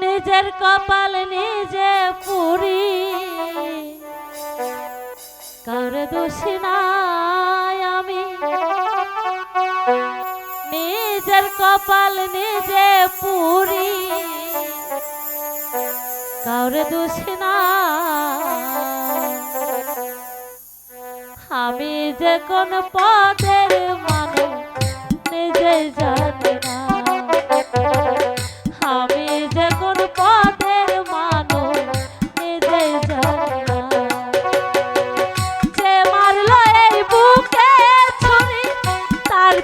নিজের কপাল নিজে পুরি। কার দোষী নাই আমি? নিজের কপাল নিজে পুরি। কার দোষী আমি যে কোন পথে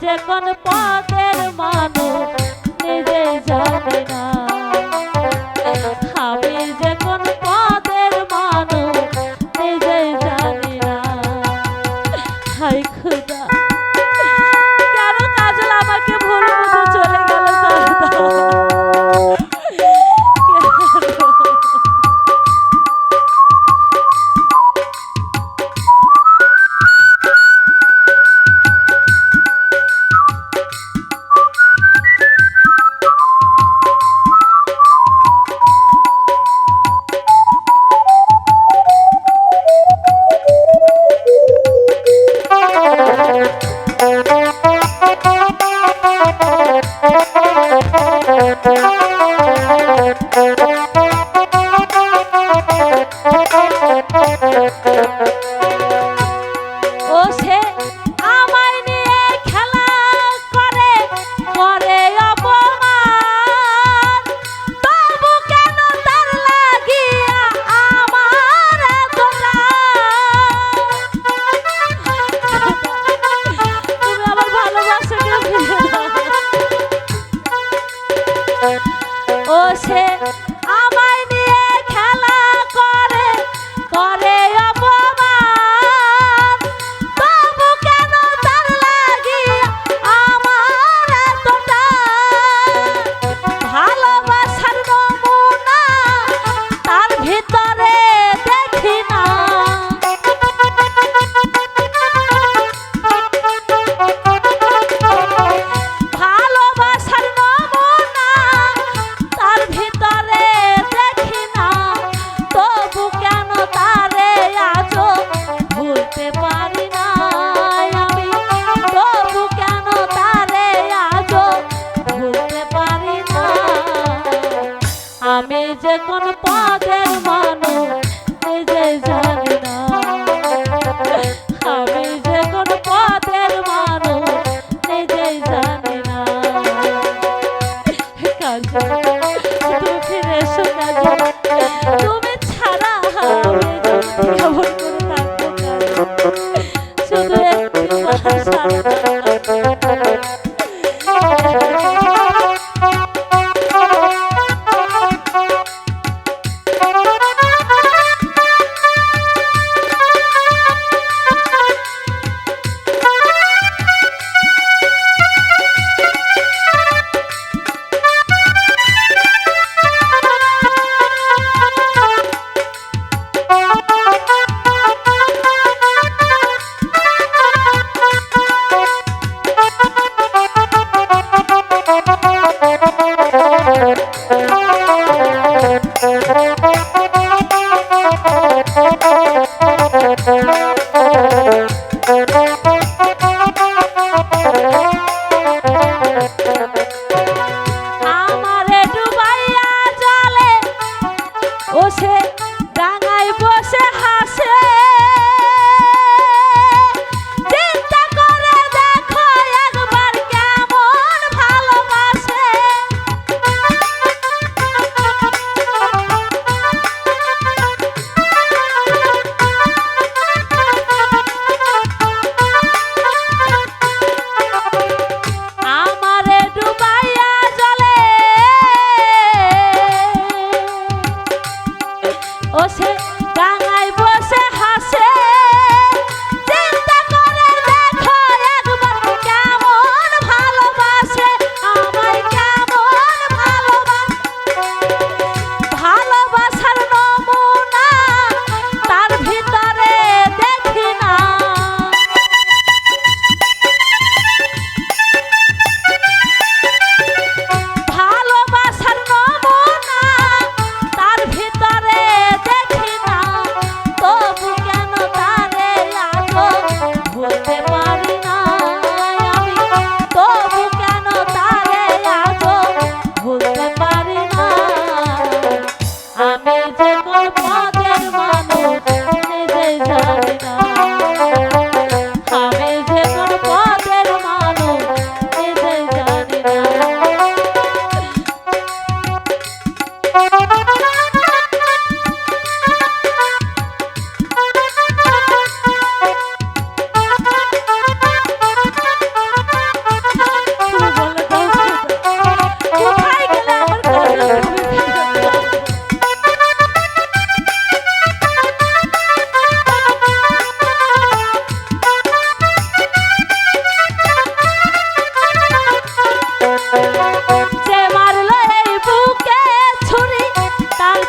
যে কোন পথের মানুষ, নিজে জানে না। আমি যে কোন পথের মানুষ, নিজে জানি না। হাই খুদা। Stop, stop, stop.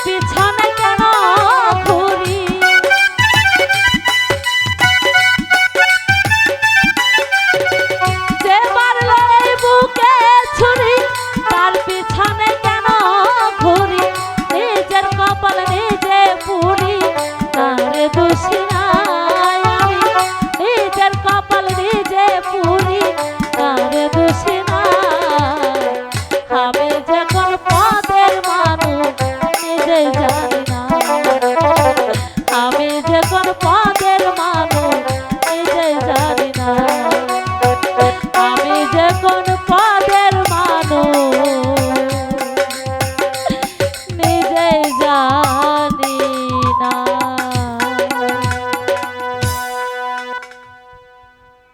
别太